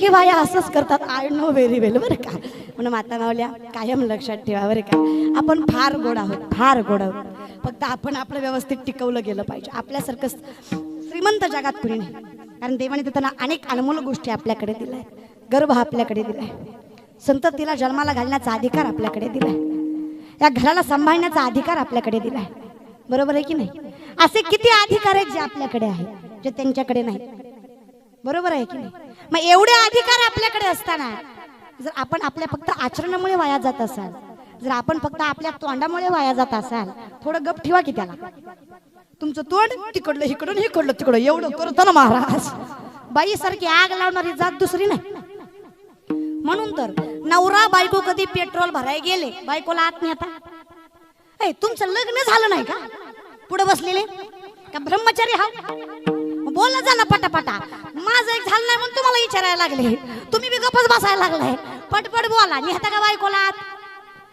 सगळी बाया असंच करतात. आय नो व्हेरी वेल बरं का? म्हणून माता मावल्या कायम लक्षात ठेवा बरं का? आपण फार गोड आहोत फार गोड आहोत. फक्त आपण आपलं व्यवस्थित टिकवलं गेलं पाहिजे. आपल्यासारखं श्रीमंत जगात कुणी नाही. कारण देवाने त्यांना अनेक अनमोल गोष्टी आपल्याकडे दिल्या आहेत. गर्भ आपल्याकडे दिलाय संततीला जन्माला घालण्याचा अधिकार आपल्याकडे दिलाय या घराला सांभाळण्याचा अधिकार आपल्याकडे दिलाय बरोबर आहे की नाही? असे किती अधिकार आहेत जे आपल्याकडे आहेत जे त्यांच्याकडे नाही बरोबर आहे की नाही? मग एवढे अधिकार आपल्याकडे असताना जर आपण आपल्या फक्त आचरणामुळे वाया जात असाल जर आपण फक्त आपल्या तोंडामुळे वाया जात असाल थोडं गप ठेवा की त्याला. तुमचं तोंड तिकडलं इकडून इकडलं तिकडं. एवढं करतो ना महाराज बाई सारखी आग लावणारी जात दुसरी नाही. म्हणून तर नवरा बायको कधी पेट्रोल भरायला गेले बायकोला आत नाही आता तुमचं लग्न झालं नाही का? पुढे बसलेले? का ब्रह्मचारी हा बोला जा ना पटापटा. माझं एक झालं नाही म्हणून तुम्हाला विचारायला लागले. तुम्ही बी गपच बसायला लागलाय पटपट बोला. निहता का बायकोला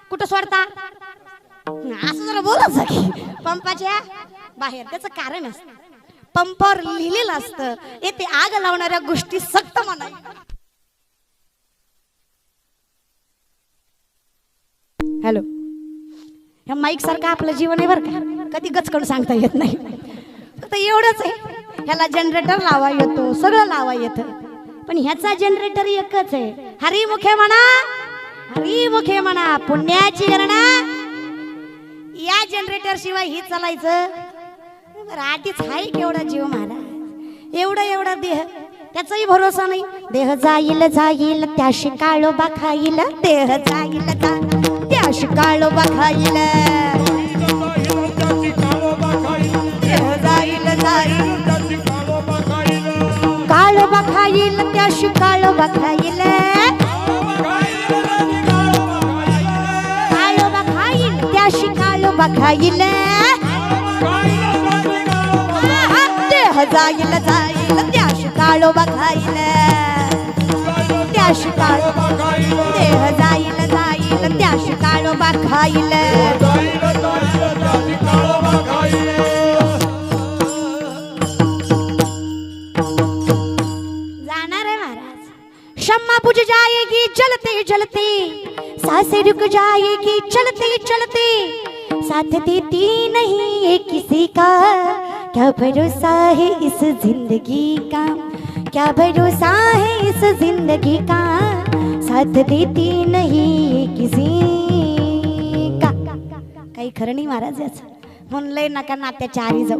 कुठं सोडता? असं जरा बोलायचं की. पंपाच्या बाहेर. त्याचं कारण असतं. पंपावर लिहिलेलं असतं. येथे आग लावणाऱ्या गोष्टी सक्त म्हणा हॅलो. ह्या माईक सारखं आपलं जीवन आहे बरं का. कधी गचकड सांगता येत नाही. फक्त एवढंच आहे. ह्याला जनरेटर लावा येतो सगळं लावा येतं. पण ह्याचा जनरेटर एकच आहे. हरिमुखे म्हणा हरिमुखे म्हणा पुण्याची गरणा या जनरेटर शिवाय ही चालायचं. बरं, आधीच आहे केवढा जीव महाराज एवढा एवढा देह. त्याचाही भरोसा नाही. देह जाईल जाईल त्याशी काळोबा खाईल. देह जाईल जाईल त्याशी काळोबा खाईल. काळोबा खाईल त्याशी काळोबा खाईल काळोबा खाईल त्याशी काळोबा खाईल देह जाईल जाईल शिकाळ बघा येईल त्या शिकाळ देह जाईल जाईल त्या शिकाळ बघा येईल से रुक जाएगी चलते चलते। साथ देती नहीं ये किसी का। क्या भरोसा है इस जिंदगी का? क्या भरोसा है इस जिंदगी का? साथ देती नहीं ये किसी का। काही खरं नाही महाराज याचं. म्हणलंय नका नात्याच्या आरी जाऊ.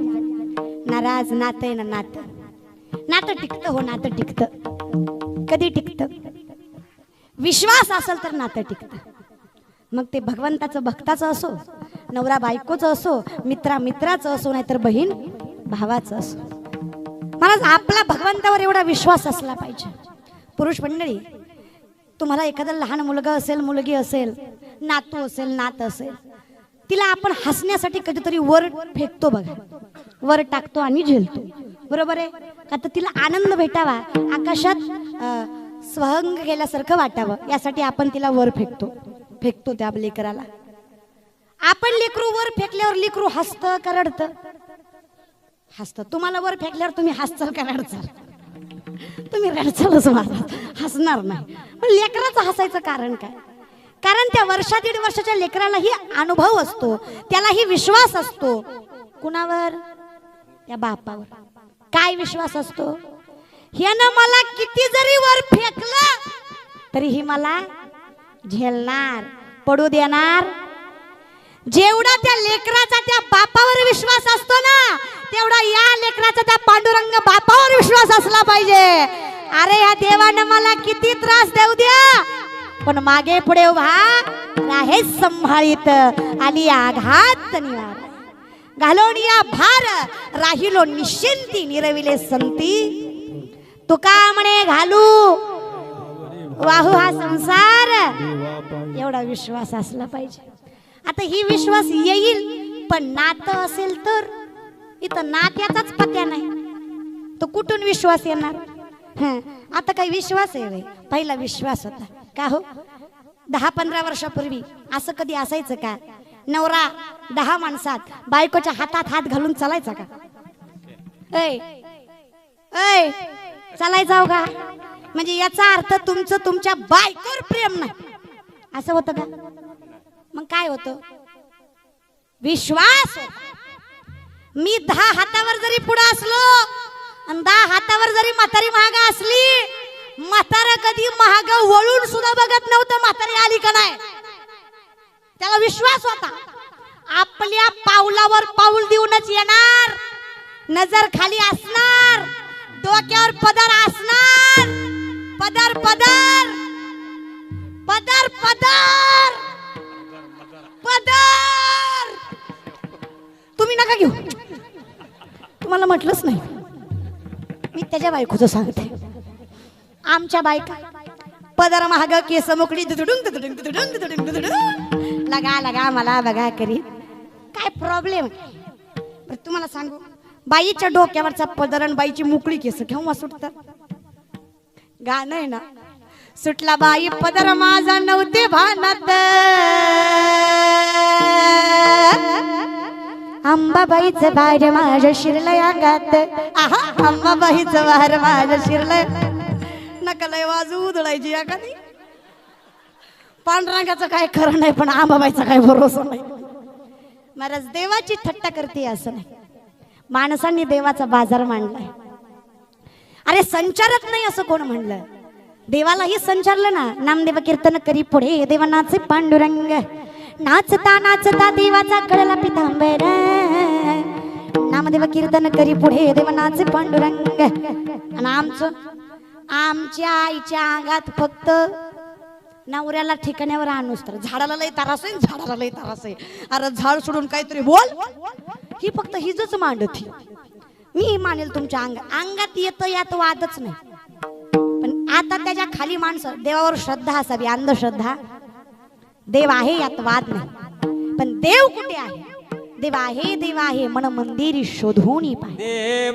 नाराज नातं आहे ना नातं. नातं टिकतं हो नातं टिकतं. कधी टिकतं? विश्वास असेल तर नातं टिकतं. मग ते भगवंताचं भक्ताचं असो नवरा बायकोचं असो मित्रा मित्राचं असो नाहीतर बहीण भावाचं असो. महाराज आपला भगवंतावर एवढा विश्वास असला पाहिजे. पुरुष मंडळी तुम्हाला एखादा लहान मुलगा असेल मुलगी असेल नातू असेल नात असेल तिला आपण हसण्यासाठी कधीतरी वर फेकतो बघा. वर टाकतो आणि झेलतो. बरोबर आहे? का तर तिला आनंद भेटावा आकाशात स्वहंग गेल्यासारखं वाटावं यासाठी आपण तिला वर फेकतो. फेकतो त्या लेकराला. आपण लेकरू वर फेकल्यावर लेकरू हसतं करडत हसत हसतं. तुम्हाला वर फेकल्यावर तुम्ही हसचाल का रडचाल तुम्ही रडचालच महाराज हसणार नाही. पण लेकराचं हसायचं कारण काय? कारण त्या वर्षा दीड वर्षाच्या लेकरालाही अनुभव असतो. त्यालाही विश्वास असतो. कुणावर? त्या बापावर. काय विश्वास असतो? ह्यानं मला किती जरी वर फेकलं तरीही मला झेलणार पडू देणार. जेवढा त्या लेकराचा त्या बापावर विश्वास असतो ना तेवढा या लेकराचा त्या पांडुरंग बापावर विश्वास असला पाहिजे. अरे या देवानं मला किती त्रास देऊ द्या. पण मागे पुढे उभा आहे संभाळीत आली आघात निवार. घालून या भार राहिलो निश्चिंती निरविले संती. तुका म्हणे घालू वाहू हा संसार. एवढा विश्वास असला पाहिजे. आता ही विश्वास येईल पण नातं असेल तर? इथं नात्याचाच पत्या नाही. तो कुठून विश्वास येणार? हं, आता काही विश्वास आहे पहिला विश्वास होता. का हो? दहा पंधरा वर्षापूर्वी असं कधी असायचं का? नवरा दहा माणसात बायकोच्या हातात हात घालून चालायचा का? ऐ ऐ चालायचा हो का? म्हणजे याचा अर्थ तुमचं तुमच्या बायकोर प्रेम नाही. असं होतं का? मग काय होतं? विश्वास मी दहा हातावर जरी पुढे असलो आणि दहा हातावर जरी म्हातारी महाग असली म्हातारा कधी महाग वळून सुद्धा बघत नव्हतं म्हातारी आली का नाही. त्याला विश्वास होता. आपल्या पावलावर पाऊल देऊनच येणार नजर खाली असणार डोक्यावर पदर असणार पदर पदर! पदर पदर! पदर! तुम्ही नका घेऊ. तुम्हाला म्हटलंच नाही. मी त्याच्या बायकोचं सांगते. आमच्या बायका पदर महाग केस मोकळी दुदुडुंग दुदुडुंग दुदुडुंग दुदुडुंग दुदुडुंग लगा लगा मला बघा करी. काय प्रॉब्लेम तुम्हाला सांगू. बाईच्या डोक्यावरचा पदर आणि बाईची मोकळी केस घेऊन सुटतात? गाणं आहे ना? सुटला बाई पदर माझा नव्हते भानत. अंबाबाईचं बाहेर माझ्या शिरलय अंगात. आहा अंबाबाईचं बाहेर माझ्या शिरलय. नकलय वाजू उधळायची एखादी पांडुरंगाचं काय खरं नाही पण आंबाबाईचा काय भरोसा नाही. महाराज देवाची थट्टा करते असं नाही. माणसांनी देवाचा बाजार मांडलाय. अरे संचारत नाही असं कोण म्हणलं? देवालाही संचारलं ना. नामदेव कीर्तन करी पुढे देवानाचे पांडुरंग. नाचता नाचता देवाचा कळला पितांबर. नामदेव कीर्तन करी पुढे देवानाचे पांडुरंग. आणि आमचं आमच्या आईच्या अंगात फक्त नवऱ्याला ठिकाण्यावर आणूस तर झाडाला लय तारास आहे झाडाला लय तारास आहे. अरे झाड सोडून काहीतरी बोल. ही फक्त हिजच ही मी मानेल तुमच्या अंग अंगात येतं यात वादच नाही. पण आता त्याच्याखाली माणसं देवावर श्रद्धा असावी अंधश्रद्धा. देव आहे यात वाद नाही. पण देव कुठे आहे? देव आहे देव आहे मन मंदिरी शोधून पाहिजे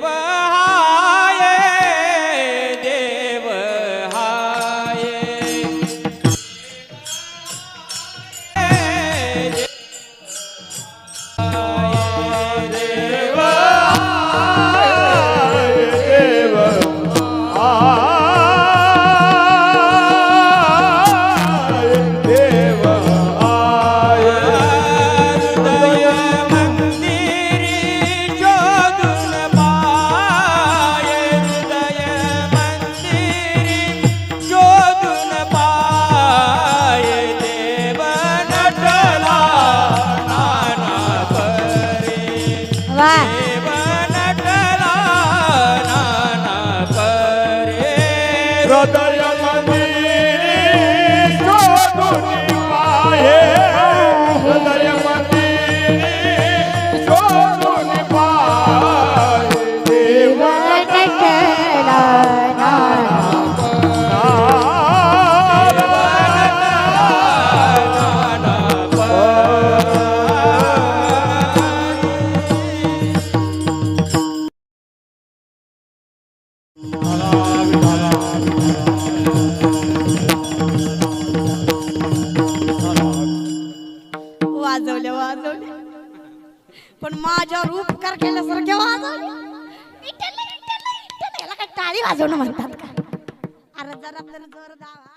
पण माझ्यावर उपकार केल्यासारख्या वाजवल्या विठ्ठल, विठ्ठल, विठ्ठल. याला काय टाळी वाजवणं म्हणतात का अरे जरा तर जोर दावा